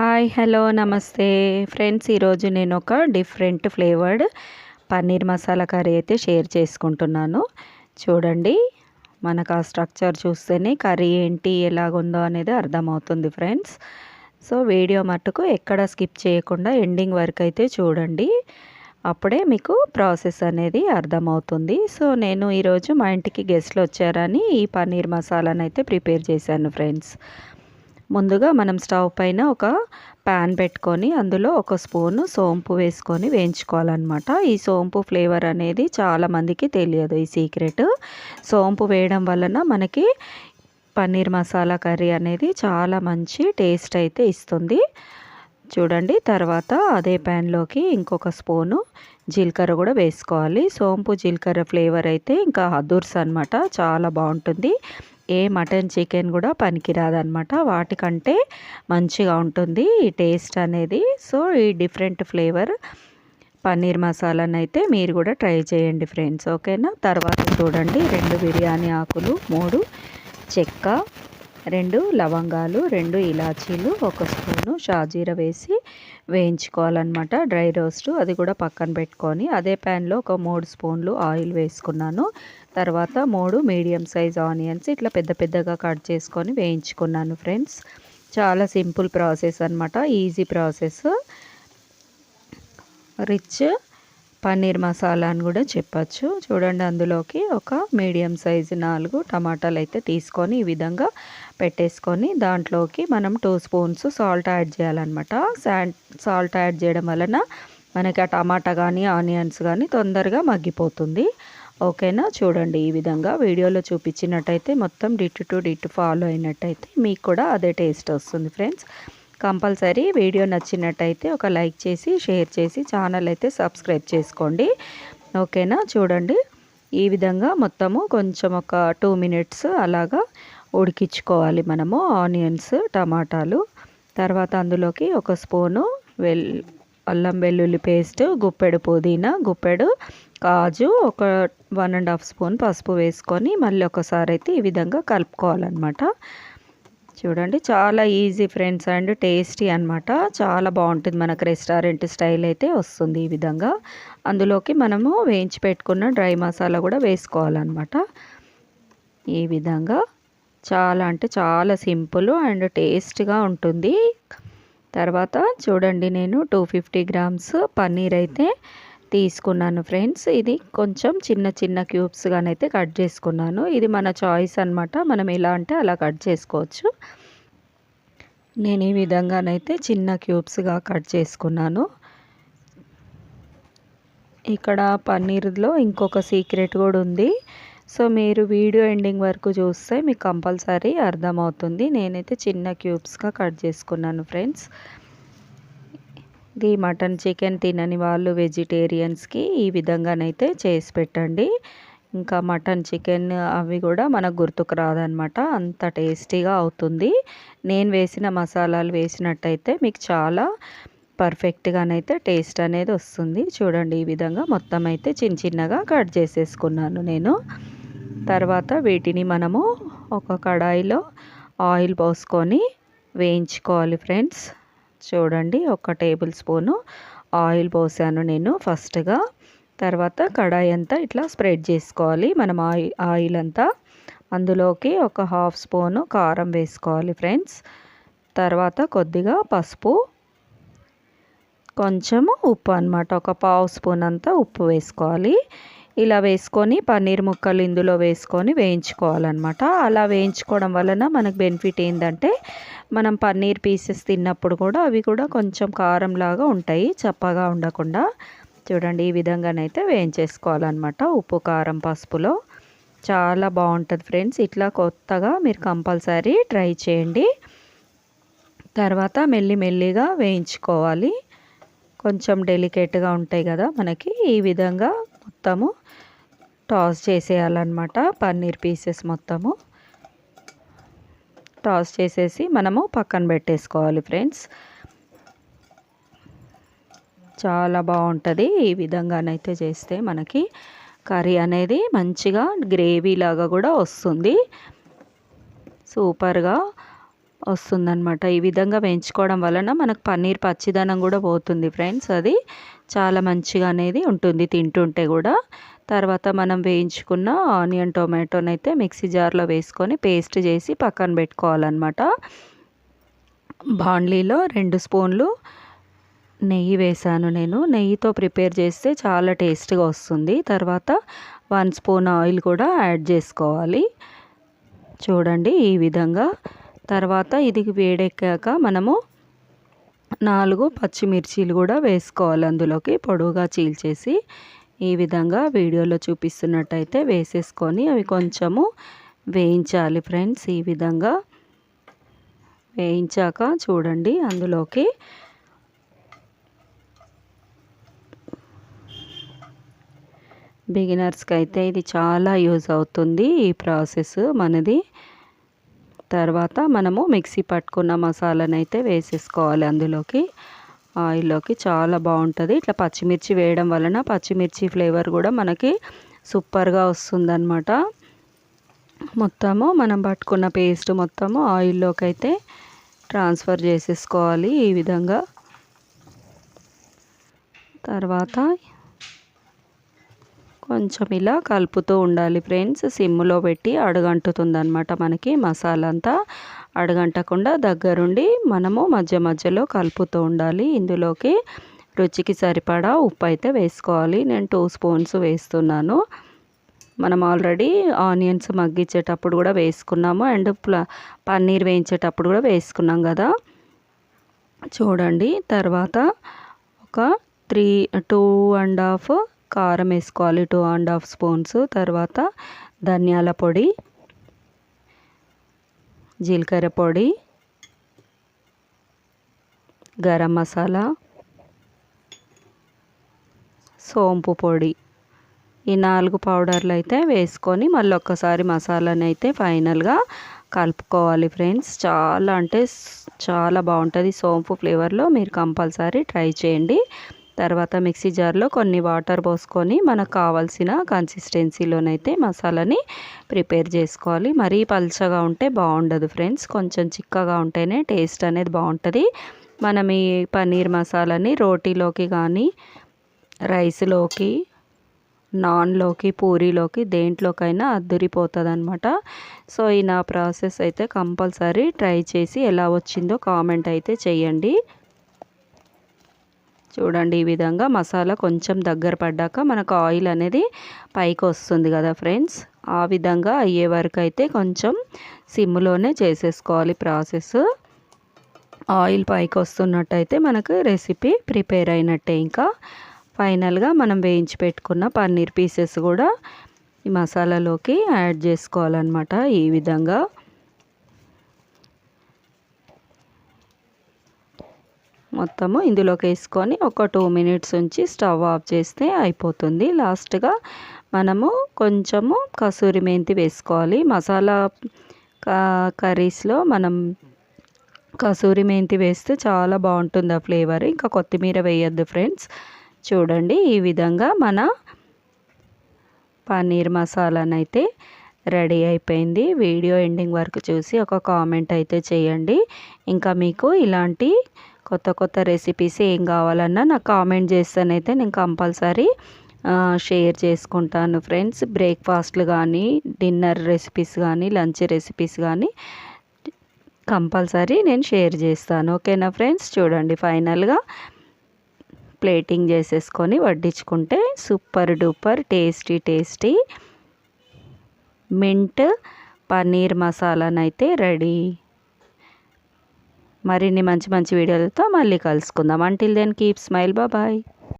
Hi hello నమస్తే. Friends ఈరోజు నేను ఒక different flavoured paneer masala curry అయితే షేర్ చేసుకుంటున్నాను. చూడండి మనకు ఆ స్ట్రక్చర్ చూస్తేనే కర్రీ ఏంటి ఎలాగుందో అనేది అర్థమవుతుంది ఫ్రెండ్స్. సో వీడియో మట్టుకు ఎక్కడ స్కిప్ చేయకుండా ఎండింగ్ వరకు అయితే చూడండి. అప్పుడే మీకు ప్రాసెస్ అనేది అర్థమవుతుంది. సో నేను ఈరోజు మా ఇంటికి గెస్ట్లు వచ్చారని ఈ పన్నీర్ మసాలాను అయితే ప్రిపేర్ చేశాను ఫ్రెండ్స్. ముందుగా మనం స్టవ్ పైన ఒక ప్యాన్ పెట్టుకొని అందులో ఒక స్పూను సోంపు వేసుకొని వేయించుకోవాలన్నమాట. ఈ సోంపు ఫ్లేవర్ అనేది చాలామందికి తెలియదు ఈ సీక్రెట్. సోంపు వేయడం వలన మనకి పన్నీర్ మసాలా కర్రీ అనేది చాలా మంచి టేస్ట్ అయితే ఇస్తుంది. చూడండి తర్వాత అదే ప్యాన్లోకి ఇంకొక స్పూను జీలకర్ర కూడా వేసుకోవాలి. సోంపు జీలకర్ర ఫ్లేవర్ అయితే ఇంకా అదుర్స్ అనమాట చాలా బాగుంటుంది. ఏ మటన్ చికెన్ కూడా పనికిరాదనమాట వాటికంటే మంచిగా ఉంటుంది ఈ టేస్ట్ అనేది. సో ఈ డిఫరెంట్ ఫ్లేవర్ పన్నీర్ మసాలాను అయితే మీరు కూడా ట్రై చేయండి ఫ్రెండ్స్. ఓకేనా? తర్వాత చూడండి. రెండు బిర్యానీ ఆకులు మూడు చెక్క. రెండు లవంగాలు రెండు ఇలాచీలు ఒక స్పూను షాజీర వేసి వేయించుకోవాలన్నమాట. డ్రై రోస్ట్ అది కూడా పక్కన పెట్టుకొని అదే ప్యాన్లో ఒక మూడు స్పూన్లు ఆయిల్ వేసుకున్నాను. తర్వాత మూడు మీడియం సైజ్ ఆనియన్స్ ఇట్లా పెద్ద పెద్దగా కట్ చేసుకొని వేయించుకున్నాను ఫ్రెండ్స్. చాలా సింపుల్ ప్రాసెస్ అనమాట easy process. Rich paneer masala అని కూడా చెప్పచ్చు. చూడండి అందులోకి ఒక మీడియం సైజు నాలుగు టమాటాలు అయితే తీసుకొని ఈ విధంగా పెట్టేసుకొని దాంట్లోకి మనం టూ స్పూన్స్ సాల్ట్ యాడ్ చేయాలన్నమాట. సాల్ట్ యాడ్ చేయడం వలన మనకి ఆ టమాటా కానీ ఆనియన్స్ కానీ తొందరగా మగ్గిపోతుంది. ఓకేనా? చూడండి ఈ విధంగా వీడియోలో చూపించినట్టయితే మొత్తం డిట్ టు డిట్ ఫాలో అయినట్టయితే మీకు కూడా అదే టేస్ట్ వస్తుంది ఫ్రెండ్స్. కంపల్సరీ వీడియో నచ్చినట్టయితే ఒక లైక్ చేసి షేర్ చేసి ఛానల్ అయితే సబ్స్క్రైబ్ చేసుకోండి. ఓకేనా? చూడండి. ఈ విధంగా మొత్తము కొంచెం ఒక టూ మినిట్స్ అలాగా ఉడికించుకోవాలి మనము ఆనియన్స్ టమాటాలు. తర్వాత అందులోకి ఒక స్పూను వెల్ అల్లం వెల్లుల్లి పేస్ట్ గుప్పెడు పుదీనా గుప్పెడు కాజు ఒక వన్ అండ్ హాఫ్ స్పూన్ పసుపు వేసుకొని మళ్ళీ ఒకసారి అయితే ఈ విధంగా కలుపుకోవాలన్నమాట. చూడండి. చాలా ఈజీ ఫ్రెండ్స్ అండ్ టేస్టీ అనమాట చాలా బాగుంటుంది మనకు రెస్టారెంట్ స్టైల్ అయితే వస్తుంది ఈ విధంగా. అందులోకి మనము వేయించి పెట్టుకున్న డ్రై మసాలా కూడా వేసుకోవాలన్నమాట. ఈ విధంగా చాలా అంటే చాలా సింపుల్ అండ్ టేస్ట్గా ఉంటుంది. తర్వాత చూడండి నేను టూ ఫిఫ్టీ గ్రామ్స్ పన్నీర్ అయితే తీసుకున్నాను ఫ్రెండ్స్. ఇది కొంచెం చిన్న చిన్న క్యూబ్స్గానైతే కట్ చేసుకున్నాను. ఇది మన చాయిస్ అనమాట మనం ఎలా అంటే అలా కట్ చేసుకోవచ్చు. నేను ఈ విధంగానైతే చిన్న క్యూబ్స్గా కట్ చేసుకున్నాను. ఇక్కడ పన్నీర్లో ఇంకొక సీక్రెట్ కూడా ఉంది. సో మీరు వీడియో ఎండింగ్ వరకు చూస్తే మీకు కంపల్సరీ అర్థమవుతుంది. నేనైతే చిన్న క్యూబ్స్గా కట్ చేసుకున్నాను ఫ్రెండ్స్. ఇది మటన్ చికెన్ తినని వాళ్ళు వెజిటేరియన్స్కి ఈ విధంగానైతే చేసి పెట్టండి. ఇంకా మటన్ చికెన్ అవి కూడా మనకు గుర్తుకు రాదనమాట అంత టేస్టీగా అవుతుంది. నేను వేసిన మసాలాలు వేసినట్టయితే మీకు చాలా పర్ఫెక్ట్గానైతే టేస్ట్ అనేది వస్తుంది. చూడండి ఈ విధంగా మొత్తం అయితే చిన్న చిన్నగా కట్ చేసేసుకున్నాను నేను. తర్వాత వీటిని మనము ఒక కడాయిలో ఆయిల్ పోసుకొని వేయించుకోవాలి ఫ్రెండ్స్. చూడండి ఒక టేబుల్ స్పూను ఆయిల్ పోసాను నేను ఫస్ట్గా. తర్వాత కడాయి అంతా ఇట్లా స్ప్రెడ్ చేసుకోవాలి. మనం ఆయిల్ ఆయిల్ అంతా అందులోకి ఒక హాఫ్ స్పూను కారం వేసుకోవాలి ఫ్రెండ్స్. తర్వాత కొద్దిగా పసుపు కొంచెము ఉప్పు అనమాట ఒక పావు స్పూన్ అంతా ఉప్పు వేసుకోవాలి. ఇలా వేసుకొని పన్నీర్ ముక్కలు ఇందులో వేసుకొని వేయించుకోవాలన్నమాట. అలా వేయించుకోవడం వలన మనకు బెనిఫిట్ ఏంటంటే మనం పన్నీర్ పీసెస్ తిన్నప్పుడు కూడా అవి కూడా కొంచెం కారంలాగా ఉంటాయి చప్పగా ఉండకుండా. చూడండి ఈ విధంగానైతే వేయించేసుకోవాలన్నమాట ఉప్పు కారం పసుపులో. చాలా బాగుంటుంది ఫ్రెండ్స్. ఇట్లా కొత్తగా మీరు కంపల్సరీ ట్రై చేయండి. తర్వాత మెల్లి మెల్లిగా వేయించుకోవాలి. కొంచెం డెలికేట్గా ఉంటాయి కదా మనకి. ఈ విధంగా మొత్తము టాస్ చేసేయాలన్నమాట పన్నీర్ పీసెస్ మొత్తము. టాస్ చేసేసి మనము పక్కన పెట్టేసుకోవాలి ఫ్రెండ్స్. చాలా బాగుంటుంది ఈ విధంగానైతే చేస్తే మనకి. కర్రీ అనేది మంచిగా గ్రేవీ లాగా కూడా వస్తుంది. సూపర్గా వస్తుందన్నమాట. ఈ విధంగా వేయించుకోవడం వలన మనకు పన్నీర్ పచ్చిదనం కూడా పోతుంది ఫ్రెండ్స్ అది. చాలా మంచిగా అనేది ఉంటుంది తింటుంటే కూడా. తర్వాత మనం వేయించుకున్న ఆనియన్ టొమాటోని అయితే మిక్సీ జార్లో వేసుకొని పేస్ట్ చేసి పక్కన పెట్టుకోవాలన్నమాట. బాండ్లీలో రెండు స్పూన్లు నెయ్యి వేసాను నేను. నెయ్యితో ప్రిపేర్ చేస్తే చాలా టేస్ట్గా వస్తుంది. తర్వాత వన్ స్పూన్ ఆయిల్ కూడా యాడ్ చేసుకోవాలి. చూడండి ఈ విధంగా తర్వాత ఇది వేడెక్కాక మనము నాలుగు పచ్చిమిర్చీలు కూడా వేసుకోవాలి. అందులోకి పొడవుగా చీల్చేసి ఈ విధంగా వీడియోలో చూపిస్తున్నట్టయితే వేసేసుకొని అవి కొంచెము వేయించాలి ఫ్రెండ్స్. ఈ విధంగా వేయించాక చూడండి అందులోకి బిగినర్స్కి అయితే ఇది చాలా యూజ్ అవుతుంది ఈ ప్రాసెస్ మనది. తర్వాత మనము మిక్సీ పట్టుకున్న మసాలాను అయితే వేసేసుకోవాలి అందులోకి. ఆయిల్లోకి చాలా బాగుంటుంది. ఇట్లా పచ్చిమిర్చి వేయడం వలన పచ్చిమిర్చి ఫ్లేవర్ కూడా మనకి సూపర్గా వస్తుందన్నమాట. మొత్తము మనం పట్టుకున్న పేస్ట్ మొత్తము ఆయిల్లోకి అయితే ట్రాన్స్ఫర్ చేసేసుకోవాలి ఈ విధంగా. తర్వాత కొంచెం ఇలా కలుపుతూ ఉండాలి ఫ్రెండ్స్. సిమ్లో పెట్టి అడుగంటుతుందనమాట మనకి మసాలా అంతా అడగంటకుండా దగ్గరుండి మనము మధ్య మధ్యలో కలుపుతూ ఉండాలి. ఇందులోకి రుచికి సరిపడా ఉప్పు అయితే వేసుకోవాలి. నేను టూ స్పూన్స్ వేస్తున్నాను. మనం ఆల్రెడీ ఆనియన్స్ మగ్గించేటప్పుడు కూడా వేసుకున్నాము. అండ్ పన్నీర్ వేయించేటప్పుడు కూడా వేసుకున్నాం కదా. చూడండి తర్వాత ఒక త్రీ టూ అండ్ హాఫ్ కారం వేసుకోవాలి టూ అండ్ హాఫ్ స్పూన్స్ తర్వాత ధనియాల పొడి జీలకర్ర పొడి గరం మసాలా సోంపు పొడి. ఈ నాలుగు పౌడర్లు అయితే వేసుకొని మళ్ళీ ఒక్కసారి మసాలాని అయితే ఫైనల్గా కలుపుకోవాలి ఫ్రెండ్స్. చాలా అంటే చాలా బాగుంటుంది. సోంపు ఫ్లేవర్లో మీరు కంపల్సరీ ట్రై చేయండి. తర్వాత మిక్సీ జార్లో కొన్ని వాటర్ పోసుకొని మనకు కావాల్సిన కన్సిస్టెన్సీలోనైతే మసాలాని ప్రిపేర్ చేసుకోవాలి. మరీ పల్చగా ఉంటే బాగుండదు ఫ్రెండ్స్. కొంచెం చిక్కగా ఉంటేనే టేస్ట్ అనేది బాగుంటుంది. మనం ఈ పన్నీర్ మసాలాని రోటీలోకి కానీ రైస్లోకి నాన్లోకి పూరీలోకి దేంట్లోకైనా అద్దురిపోతుంది అనమాట సో ఈ నా ప్రాసెస్ అయితే కంపల్సరీ ట్రై చేసి ఎలా వచ్చిందో కామెంట్ అయితే చేయండి. చూడండి ఈ విధంగా మసాలా కొంచెం దగ్గర పడ్డాక మనకు ఆయిల్ అనేది పైకి వస్తుంది కదా ఫ్రెండ్స్. ఆ విధంగా అయ్యే వరకు అయితే కొంచెం సిమ్లోనే చేసేసుకోవాలి ప్రాసెస్. ఆయిల్ పైకి వస్తున్నట్టయితే మనకు రెసిపీ ప్రిపేర్ అయినట్టే ఇంకా. ఫైనల్గా మనం వేయించి పెట్టుకున్న పన్నీర్ పీసెస్ కూడా ఈ మసాలాలోకి యాడ్ చేసుకోవాలన్నమాట ఈ విధంగా. మొత్తము ఇందులోకి వేసుకొని ఒక టూ మినిట్స్ ఉంచి స్టవ్ ఆఫ్ చేస్తే అయిపోతుంది. లాస్ట్గా మనము కొంచెము కసూరి మెంతి వేసుకోవాలి. మసాలా కర్రీస్లో మనం కసూరి మెంతి వేస్తే చాలా బాగుంటుంది ఆ ఫ్లేవర్. ఇంకా కొత్తిమీర వేయద్దు ఫ్రెండ్స్. చూడండి ఈ విధంగా మన పన్నీర్ మసాలానైతే రెడీ అయిపోయింది. వీడియో ఎండింగ్ వరకు చూసి ఒక కామెంట్ అయితే చేయండి. ఇంకా మీకు ఇలాంటి కొత్త కొత్త రెసిపీస్ ఏం కావాలన్నా నాకు కామెంట్ చేస్తానైతే నేను కంపల్సరీ షేర్ చేసుకుంటాను ఫ్రెండ్స్ బ్రేక్ఫాస్ట్లు కానీ డిన్నర్ రెసిపీస్ కానీ లంచ్ రెసిపీస్ కానీ కంపల్సరీ నేను షేర్ చేస్తాను. ఓకేనా ఫ్రెండ్స్ చూడండి ఫైనల్గా ప్లేటింగ్ చేసేసుకొని వడ్డించుకుంటే super duper tasty tasty mint paneer మసాలానైతే ready మరిన్ని మంచి మంచి వీడియోలతో మళ్ళీ కలుసుకుందాం. Until then keep smile bye